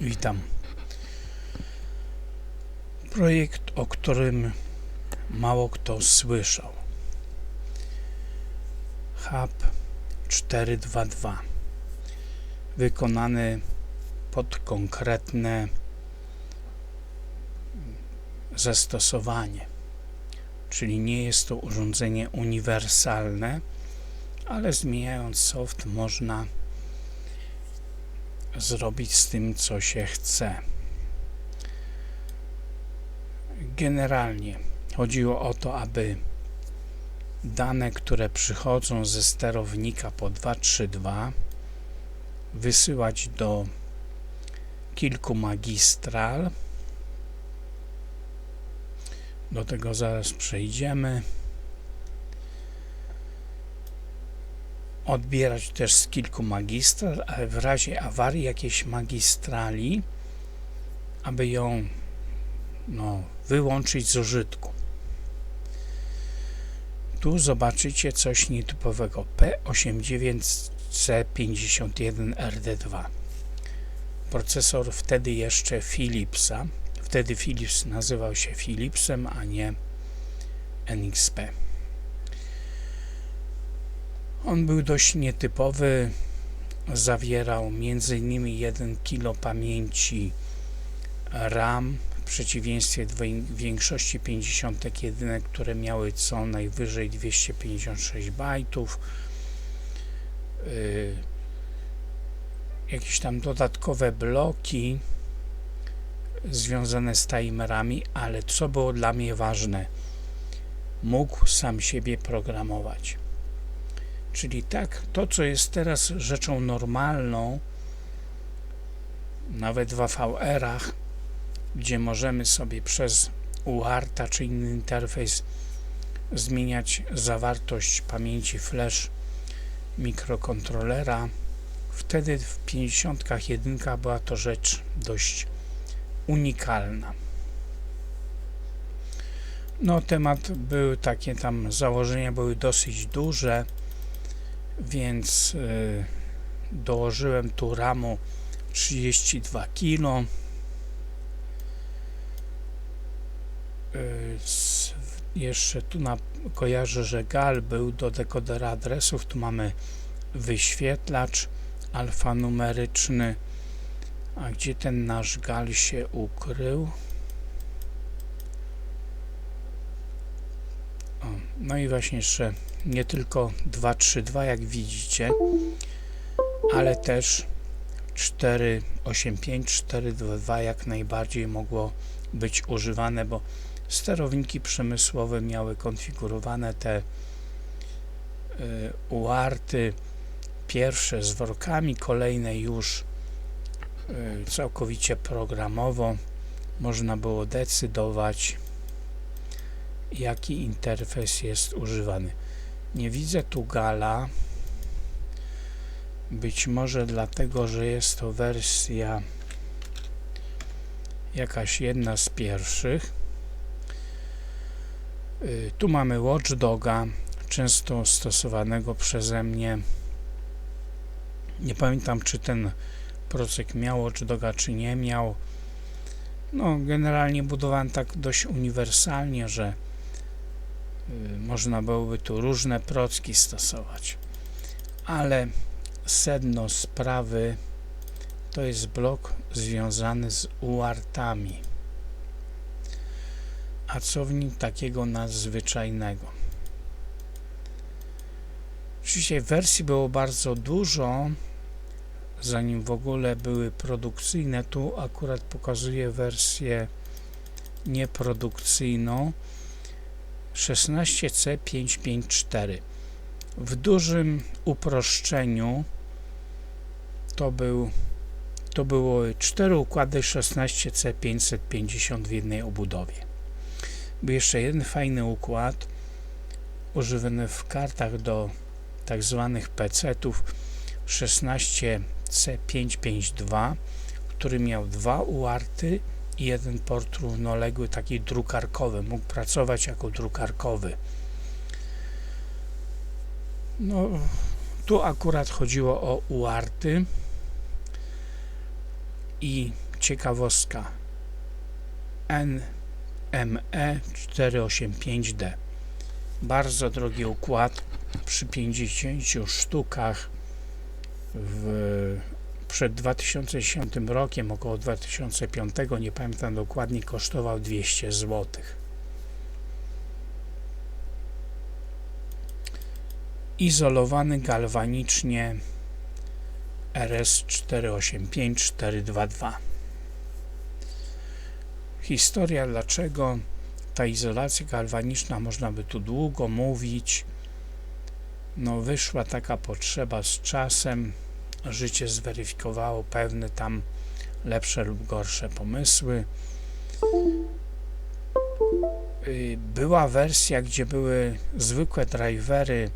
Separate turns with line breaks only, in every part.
Witam. Projekt, o którym mało kto słyszał. Hub 422. Wykonany pod konkretne zastosowanie. Czyli nie jest to urządzenie uniwersalne, ale zmieniając soft można zrobić z tym, co się chce. Generalnie chodziło o to, aby dane, które przychodzą ze sterownika po 232 wysyłać do kilku magistral. Do tego zaraz przejdziemy. Odbierać też z kilku magistral, ale w razie awarii jakiejś magistrali, aby ją no, wyłączyć z użytku. Tu zobaczycie coś nietypowego P89C51RD2. Procesor wtedy jeszcze Philipsa. Wtedy Philips nazywał się Philipsem, a nie NXP. On był dość nietypowy. Zawierał m.in. 1 kg pamięci RAM w przeciwieństwie do większości 51, które miały co najwyżej 256 bajtów. Yy, jakieś tam dodatkowe bloki związane z timerami, ale co było dla mnie ważne, mógł sam siebie programować. Czyli tak, to co jest teraz rzeczą normalną, nawet w AVR-ach, gdzie możemy sobie przez UARTA czy inny interfejs zmieniać zawartość pamięci flash mikrokontrolera. Wtedy w 51 była to rzecz dość unikalna. No, temat był takie tam, założenia były dosyć duże więc y, dołożyłem tu ramu 32 kg y, jeszcze tu na, kojarzę, że GAL był do dekodera adresów tu mamy wyświetlacz alfanumeryczny a gdzie ten nasz GAL się ukrył? O, no i właśnie jeszcze nie tylko 232 jak widzicie, ale też 485, 422 jak najbardziej mogło być używane, bo sterowniki przemysłowe miały konfigurowane te y, uarty. Pierwsze z workami, kolejne już y, całkowicie programowo. Można było decydować jaki interfejs jest używany nie widzę tu gala. Być może dlatego, że jest to wersja jakaś jedna z pierwszych. Y, tu mamy watchdoga, często stosowanego przeze mnie. Nie pamiętam, czy ten procek miał watchdoga, czy nie miał. No, generalnie budowany tak dość uniwersalnie, że można byłoby tu różne procki stosować. Ale sedno sprawy to jest blok związany z uartami. A co w nim takiego nadzwyczajnego? Oczywiście wersji było bardzo dużo, zanim w ogóle były produkcyjne. Tu akurat pokazuję wersję nieprodukcyjną, 16C554. W dużym uproszczeniu to był to były cztery układy 16C550 w jednej obudowie. Był jeszcze jeden fajny układ używany w kartach do tak zwanych PC-ów 16C552, który miał dwa uarty i jeden port równoległy, taki drukarkowy. Mógł pracować jako drukarkowy. No, tu akurat chodziło o uarty i ciekawostka NME 485D. Bardzo drogi układ przy 50 sztukach w, przed 2010 rokiem, około 2005, nie pamiętam dokładnie, kosztował 200 zł. Izolowany galwanicznie RS 485422. Historia dlaczego ta izolacja galwaniczna, można by tu długo mówić. No wyszła taka potrzeba z czasem. Życie zweryfikowało pewne tam lepsze lub gorsze pomysły. Y, była wersja, gdzie były zwykłe drivery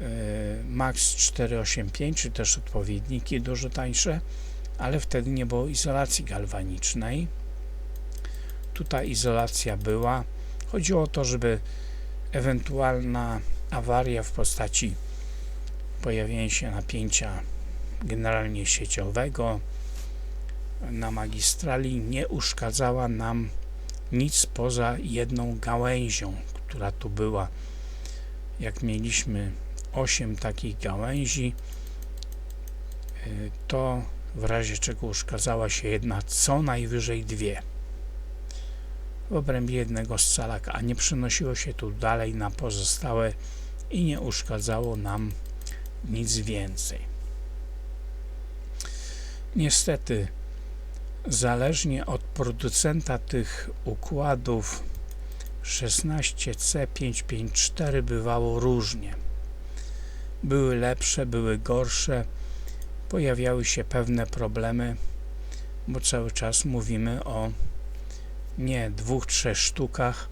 y, Max 485, czy też odpowiedniki dużo tańsze, ale wtedy nie było izolacji galwanicznej. Tutaj izolacja była. Chodziło o to, żeby ewentualna awaria w postaci pojawienia się napięcia generalnie sieciowego na magistrali nie uszkadzała nam nic poza jedną gałęzią, która tu była. Jak mieliśmy 8 takich gałęzi, y, to w razie czego uszkadzała się jedna, co najwyżej dwie w obrębie jednego scalaka, a nie przenosiło się tu dalej na pozostałe i nie uszkadzało nam nic więcej. Niestety, zależnie od producenta tych układów 16C554 bywało różnie. Były lepsze, były gorsze, pojawiały się pewne problemy, bo cały czas mówimy o nie dwóch, trzech sztukach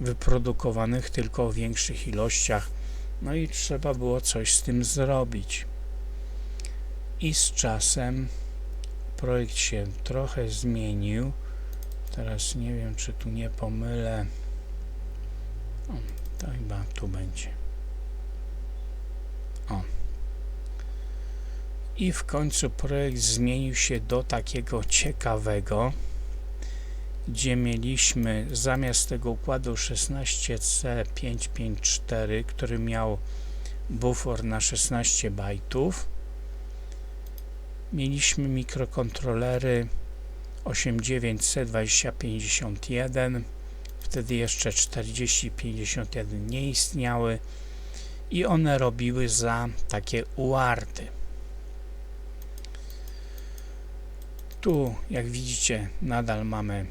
wyprodukowanych tylko w większych ilościach. No i trzeba było coś z tym zrobić. I z czasem projekt się trochę zmienił. Teraz nie wiem, czy tu nie pomylę. O, to chyba tu będzie. O. I w końcu projekt zmienił się do takiego ciekawego gdzie mieliśmy zamiast tego układu 16C554, który miał bufor na 16 bajtów, mieliśmy mikrokontrolery 89C2051, wtedy jeszcze 4051 nie istniały i one robiły za takie uarty. Tu, jak widzicie, nadal mamy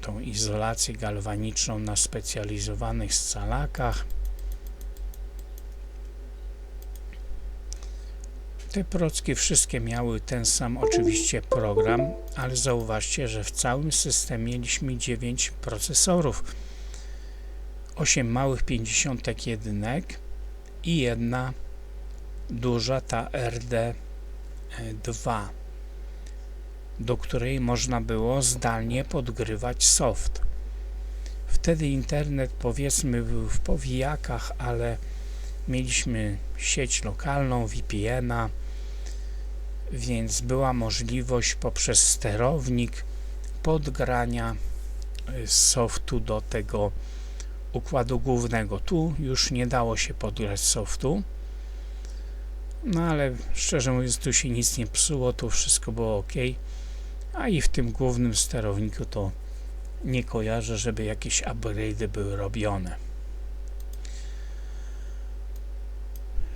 tą izolację galwaniczną na specjalizowanych scalakach. Te procki wszystkie miały ten sam oczywiście program, ale zauważcie, że w całym systemie mieliśmy 9 procesorów, 8 małych 50 jedynek i jedna duża ta RD2 do której można było zdalnie podgrywać soft. Wtedy internet powiedzmy był w powijakach, ale mieliśmy sieć lokalną, VPN-a, więc była możliwość poprzez sterownik podgrania y, softu do tego układu głównego. Tu już nie dało się podgrać softu, no ale szczerze mówiąc tu się nic nie psuło, tu wszystko było ok a i w tym głównym sterowniku to nie kojarzę, żeby jakieś upgrade'y były robione.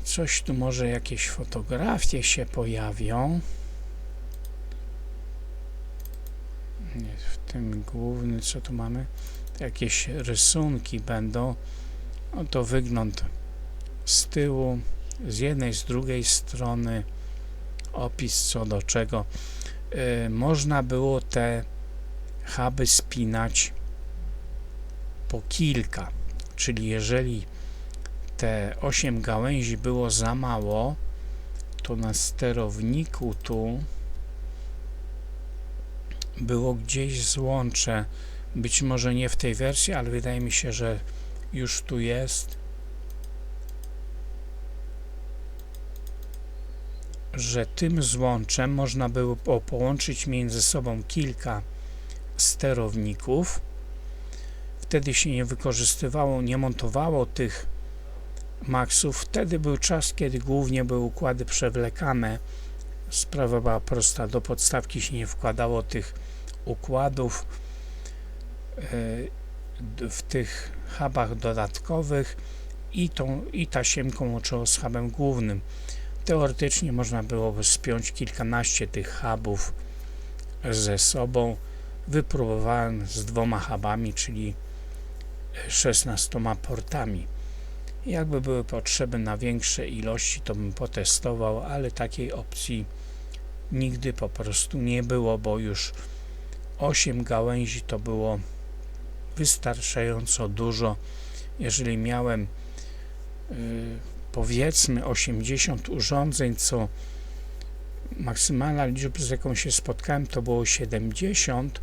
Coś tu może jakieś fotografie się pojawią. W tym głównym co tu mamy? Jakieś rysunki będą. Oto wygląd z tyłu, z jednej, z drugiej strony, opis co do czego. Y, można było te huby spinać po kilka, czyli jeżeli te 8 gałęzi było za mało, to na sterowniku tu było gdzieś złącze, być może nie w tej wersji, ale wydaje mi się, że już tu jest. że tym złączem można było po- połączyć między sobą kilka sterowników. Wtedy się nie wykorzystywało, nie montowało tych maksów. Wtedy był czas, kiedy głównie były układy przewlekane. Sprawa była prosta, do podstawki się nie wkładało tych układów e, w tych hubach dodatkowych i, tą, i tasiemką łączyło z hubem głównym. Teoretycznie można byłoby spiąć kilkanaście tych hubów ze sobą. Wypróbowałem z dwoma hubami, czyli 16 portami. Jakby były potrzeby na większe ilości, to bym potestował, ale takiej opcji nigdy po prostu nie było, bo już 8 gałęzi to było wystarczająco dużo. Jeżeli miałem y, powiedzmy 80 urządzeń, co maksymalna liczba, z jaką się spotkałem, to było 70,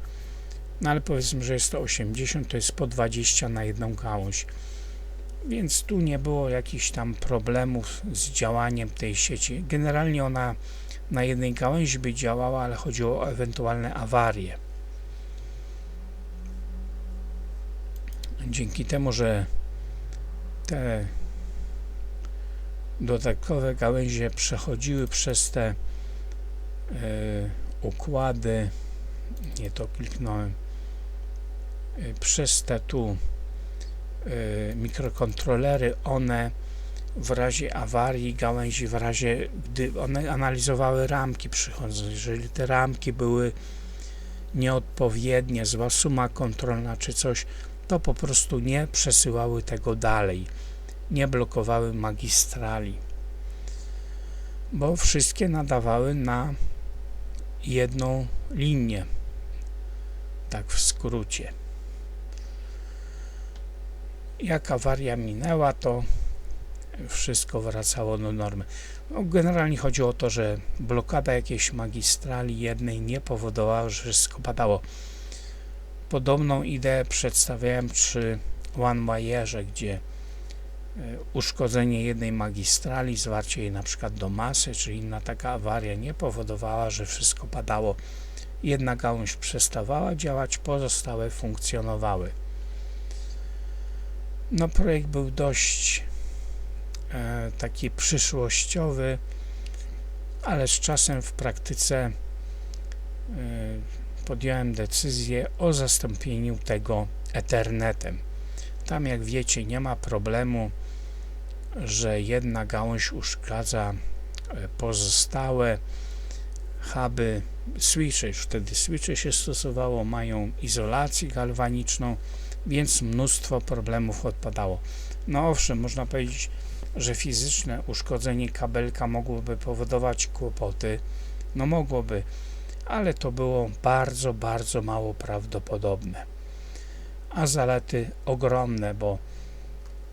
no ale powiedzmy, że jest to 80, to jest po 20 na jedną gałąź. Więc tu nie było jakichś tam problemów z działaniem tej sieci. Generalnie ona na jednej gałęzi by działała, ale chodziło o ewentualne awarie. Dzięki temu, że te dodatkowe gałęzie przechodziły przez te y, układy, nie to kliknąłem, y, przez te tu mikrokontrolery, one w razie awarii gałęzi, w razie gdy one analizowały ramki przychodzące, jeżeli te ramki były nieodpowiednie, zła suma kontrolna czy coś, to po prostu nie przesyłały tego dalej, nie blokowały magistrali, bo wszystkie nadawały na jedną linię, tak w skrócie. Jak awaria minęła, to wszystko wracało do normy. No, generalnie chodzi o to, że blokada jakiejś magistrali jednej nie powodowała, że wszystko padało. Podobną ideę przedstawiałem przy OneWire'ze, gdzie e, uszkodzenie jednej magistrali, zwarcie jej na przykład do masy, czy inna taka awaria nie powodowała, że wszystko padało. Jedna gałąź przestawała działać, pozostałe funkcjonowały. No projekt był dość e, taki przyszłościowy, ale z czasem w praktyce e, podjąłem decyzję o zastąpieniu tego Ethernetem. Tam, jak wiecie, nie ma problemu, że jedna gałąź uszkadza e, pozostałe huby, switche, już wtedy switche się stosowało, mają izolację galwaniczną, więc mnóstwo problemów odpadało. No owszem, można powiedzieć, że fizyczne uszkodzenie kabelka mogłoby powodować kłopoty, no mogłoby, ale to było bardzo, bardzo mało prawdopodobne. A zalety ogromne, bo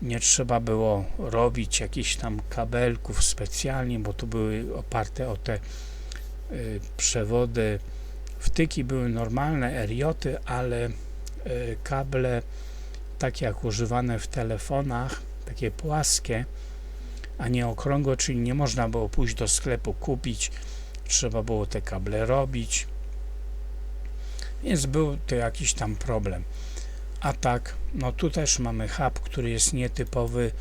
nie trzeba było robić jakichś tam kabelków specjalnie, bo tu były oparte o te y, przewody. Wtyki były normalne, erioty, ale kable, takie jak używane w telefonach, takie płaskie, a nie okrągłe, czyli nie można było pójść do sklepu kupić, trzeba było te kable robić, więc był to jakiś tam problem. A tak, no tu też mamy hub, który jest nietypowy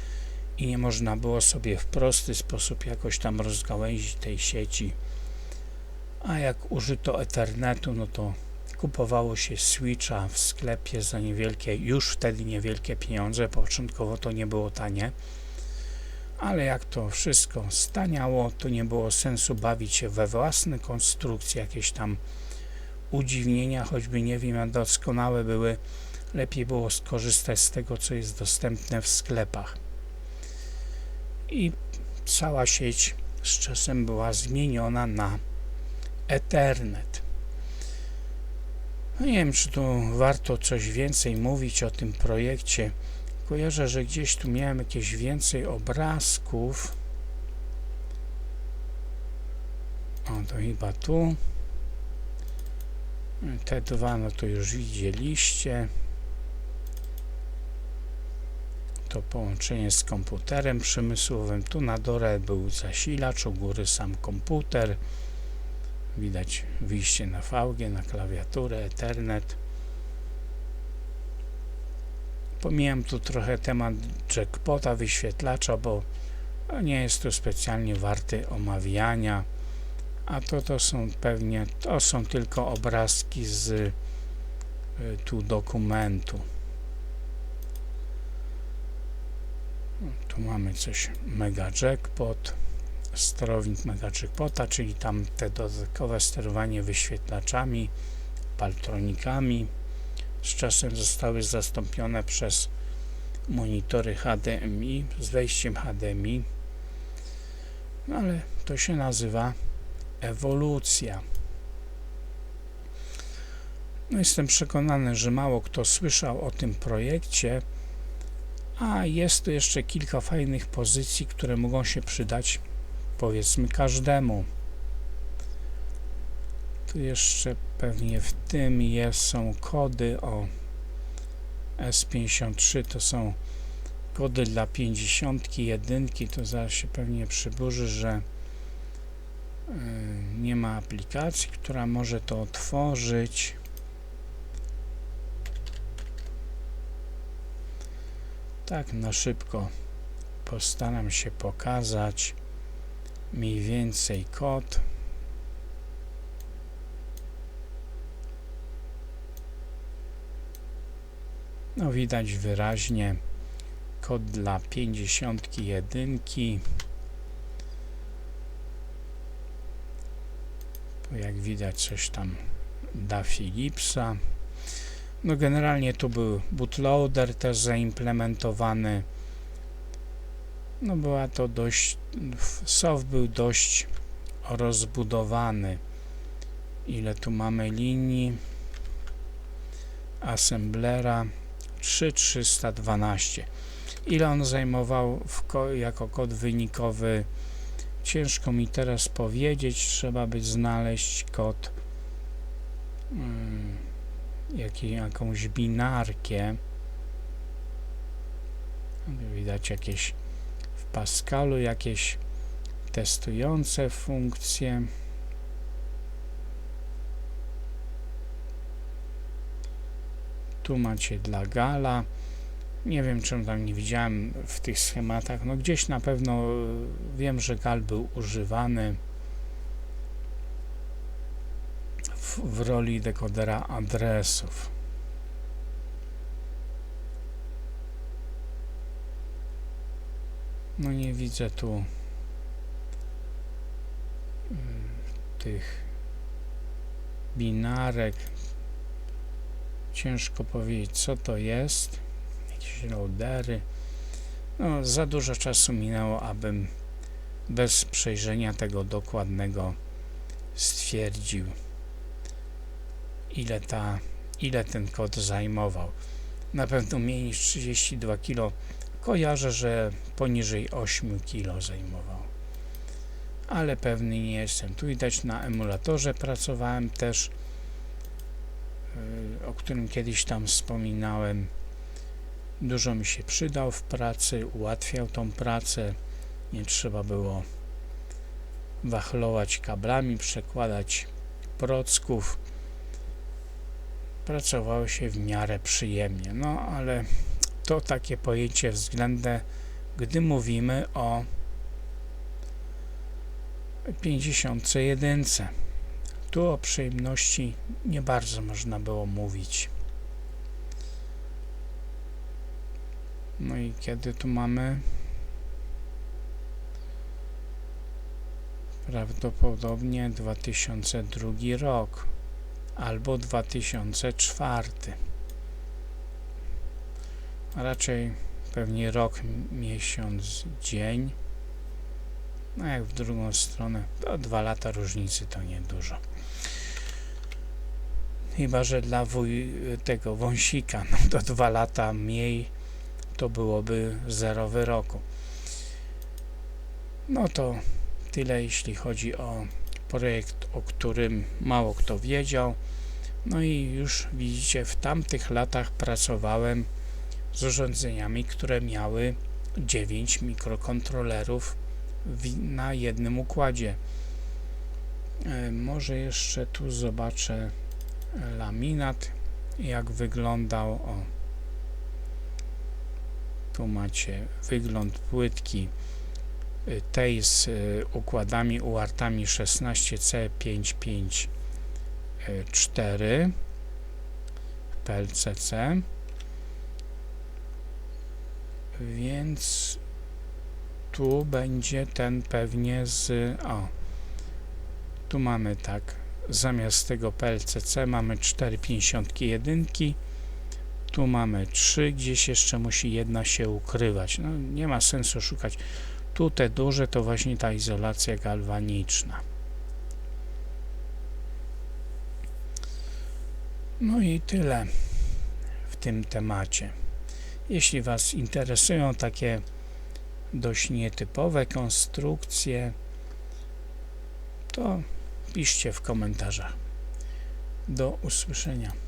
i nie można było sobie w prosty sposób jakoś tam rozgałęzić tej sieci. A jak użyto Ethernetu, no to kupowało się switcha w sklepie za niewielkie, już wtedy niewielkie pieniądze, początkowo to nie było tanie, ale jak to wszystko staniało, to nie było sensu bawić się we własne konstrukcje, jakieś tam udziwnienia, choćby nie wiem, jak doskonałe były, lepiej było skorzystać z tego, co jest dostępne w sklepach. I cała sieć z czasem była zmieniona na Ethernet. No nie wiem, czy tu warto coś więcej mówić o tym projekcie. Kojarzę, że gdzieś tu miałem jakieś więcej obrazków. O, to chyba tu. Te dwa, no to już widzieliście. to połączenie z komputerem przemysłowym. Tu na dole był zasilacz, u góry sam komputer. Widać wyjście na VG, na klawiaturę, Ethernet. Pomijam tu trochę temat jackpota, wyświetlacza, bo nie jest to specjalnie warty omawiania. A to to są pewnie, to są tylko obrazki z y, tu dokumentu. Tu mamy coś Mega Jackpot, sterownik Jackpota, czyli tam te dodatkowe sterowanie wyświetlaczami, paltronikami. Z czasem zostały zastąpione przez monitory HDMI z wejściem HDMI, no ale to się nazywa ewolucja. No jestem przekonany, że mało kto słyszał o tym projekcie, a jest tu jeszcze kilka fajnych pozycji, które mogą się przydać powiedzmy każdemu. Tu jeszcze pewnie w tym jest, są kody o S53, to są kody dla 50 jedynki, to zaraz się pewnie przyburzy, że yy, nie ma aplikacji, która może to otworzyć. Tak na szybko postaram się pokazać mniej więcej kod. No widać wyraźnie kod dla 51. Tu jak widać coś tam da Philipsa. No generalnie tu był bootloader też zaimplementowany. No była to dość, soft był dość rozbudowany. Ile tu mamy linii? Assemblera 3312. Ile on zajmował ko jako kod wynikowy? Ciężko mi teraz powiedzieć. Trzeba by znaleźć kod. Hmm jakąś binarkę. Widać jakieś Pascalu jakieś testujące funkcje. Tu macie dla Gala. Nie wiem, czym tam nie widziałem w tych schematach. No gdzieś na pewno wiem, że Gal był używany. w roli dekodera adresów. No nie widzę tu y, tych binarek. Ciężko powiedzieć, co to jest. Jakieś loadery. No, za dużo czasu minęło, abym bez przejrzenia tego dokładnego stwierdził ile, ta, ile ten kod zajmował. Na pewno mniej niż 32 kg. Kojarzę, że poniżej 8 kg zajmował. Ale pewny nie jestem. Tu widać na emulatorze pracowałem też, y, o którym kiedyś tam wspominałem. Dużo mi się przydał w pracy, ułatwiał tą pracę. Nie trzeba było wachlować kablami, przekładać procków pracowało się w miarę przyjemnie. No ale to takie pojęcie względne, gdy mówimy o 51. Tu o przyjemności nie bardzo można było mówić. No i kiedy tu mamy prawdopodobnie 2002 rok albo 2004. Raczej pewnie rok, miesiąc, dzień. No jak w drugą stronę, to dwa lata różnicy to niedużo. Chyba, że dla wuj, tego wąsika, no to dwa lata mniej to byłoby zerowy roku. No to tyle jeśli chodzi o projekt, o którym mało kto wiedział. No i już widzicie, w tamtych latach pracowałem z urządzeniami, które miały 9 mikrokontrolerów na jednym układzie. E, Może jeszcze tu zobaczę laminat, jak wyglądał. O, tu macie wygląd płytki y, tej z y, układami uartami 16C554 PLCC więc tu będzie ten pewnie z o tu mamy tak zamiast tego PLCC mamy 451 tu mamy 3 gdzieś jeszcze musi jedna się ukrywać. No nie ma sensu szukać. Tu te duże to właśnie ta izolacja galwaniczna. No i tyle w tym temacie jeśli Was interesują takie dość nietypowe konstrukcje, to piszcie w komentarzach. Do usłyszenia.